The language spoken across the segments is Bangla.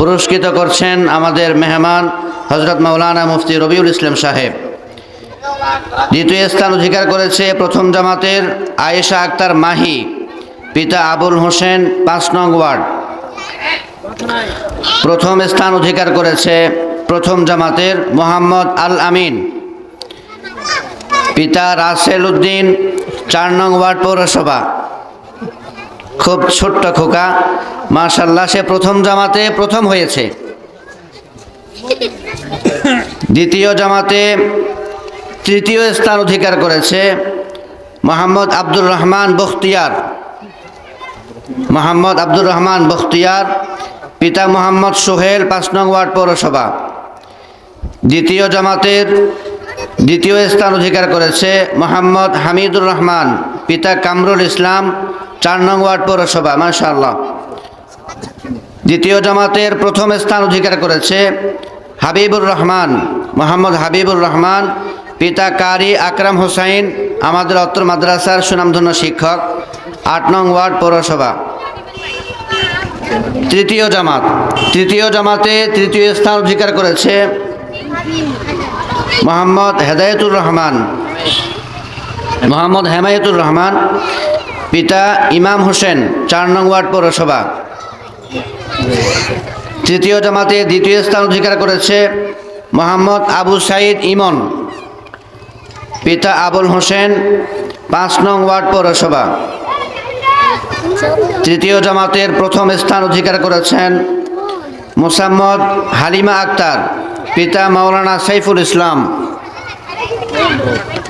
পুরস্কৃত করছেন আমাদের মেহমান হজরত মাওলানা মুফতি রবিউল ইসলাম সাহেব। দ্বিতীয় স্থান অধিকার করেছে প্রথম জামাতের আয়েশা আক্তার মাহি, পিতা আবুল হোসেন, পাঁচ নং ওয়ার্ড। প্রথম স্থান অধিকার করেছে প্রথম জামাতের মোহাম্মদ আল আমিন। পিতা রাসেল উদ্দিন, চার নং ওয়ার্ড পৌরসভা। খুব ছোট্ট খোকা। মার্শাল্লাহ সে প্রথম জামাতে প্রথম হয়েছে। দ্বিতীয় জামাতে তৃতীয় স্থান অধিকার করেছে মোহাম্মদ আব্দুর রহমান বখতিয়ার। মোহাম্মদ আব্দুর রহমান বখতিয়ার, পিতা মোহাম্মদ সোহেল, পাঁচ নং ওয়ার্ড পৌরসভা। দ্বিতীয় জামাতের দ্বিতীয় স্থান অধিকার করেছে মোহাম্মদ হামিদুর রহমান, পিতা কামরুল ইসলাম চার নং ওয়ার্ড পৌরসভা, মাশাআল্লাহ। দ্বিতীয় জামাতের প্রথম স্থান অধিকার করেছে হাবিবুর রহমান, মোহাম্মদ হাবিবুর রহমান, পিতা কারি আকরাম হোসাইন, আমাদের অত্র মাদ্রাসার সুনামধন্য শিক্ষক, আট নং ওয়ার্ড পৌরসভা। তৃতীয় জামাত, তৃতীয় জামাতে তৃতীয় স্থান অধিকার করেছে মোহাম্মদ হেদায়েতুর রহমান, মোহাম্মদ হেমায়েতুর রহমান পিতা ইমাম হোসেন, চার নং ওয়ার্ড পৌরসভা। তৃতীয় জামাতে দ্বিতীয় স্থান অধিকার করেছে মোহাম্মদ আবু সাইদ ইমন। পিতা আবুল হোসেন, পাঁচ নং ওয়ার্ড পৌরসভা। তৃতীয় জামাতের প্রথম স্থান অধিকার করেছেন মোসাম্মদ হালিমা আক্তার, পিতা মাওলানা সাইফুল ইসলাম।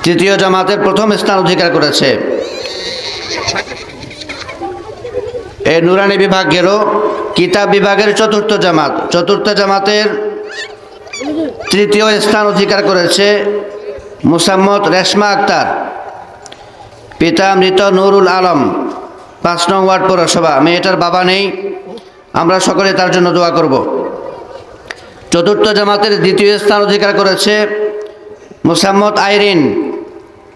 তৃতীয় জামাতের প্রথম স্থান অধিকার করেছে এই নুরানি বিভাগেরও কিতাব বিভাগের চতুর্থ জামাত। চতুর্থ জামাতের তৃতীয় স্থান অধিকার করেছে মুসাম্মদ রেশমা আক্তার। পিতা মৃত নুরুল আলম, পাঁচ নং ওয়ার্ড পৌরসভা। মেয়েটার বাবা নেই, আমরা সকলে তার জন্য দোয়া করব। চতুর্থ জামাতের দ্বিতীয় স্থান অধিকার করেছে মুসাম্মদ আইরিন,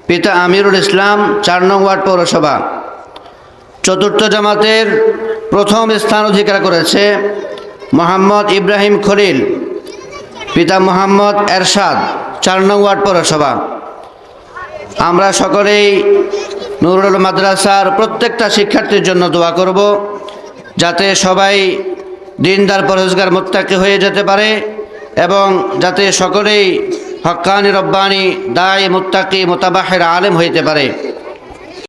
পিতা আমিরুল ইসলাম, চার নং ওয়ার্ড পৌরসভা। চতুর্থ জামাতের প্রথম স্থান অধিকার করেছে মোহাম্মদ ইব্রাহিম খলিল, পিতা মোহাম্মদ এরশাদ, চার নং ওয়ার্ড পৌরসভা। আমরা সকলেই নুরুল মাদ্রাসার প্রত্যেকটা শিক্ষার্থীর জন্য দোয়া করব, যাতে সবাই দিনদার পরহেজগার মোত্তাকি হয়ে যেতে পারে এবং যাতে সকলেই হক্কানি রব্বানি দায় মুত্তাকি মোতাবাহের আলেম হইতে পারে।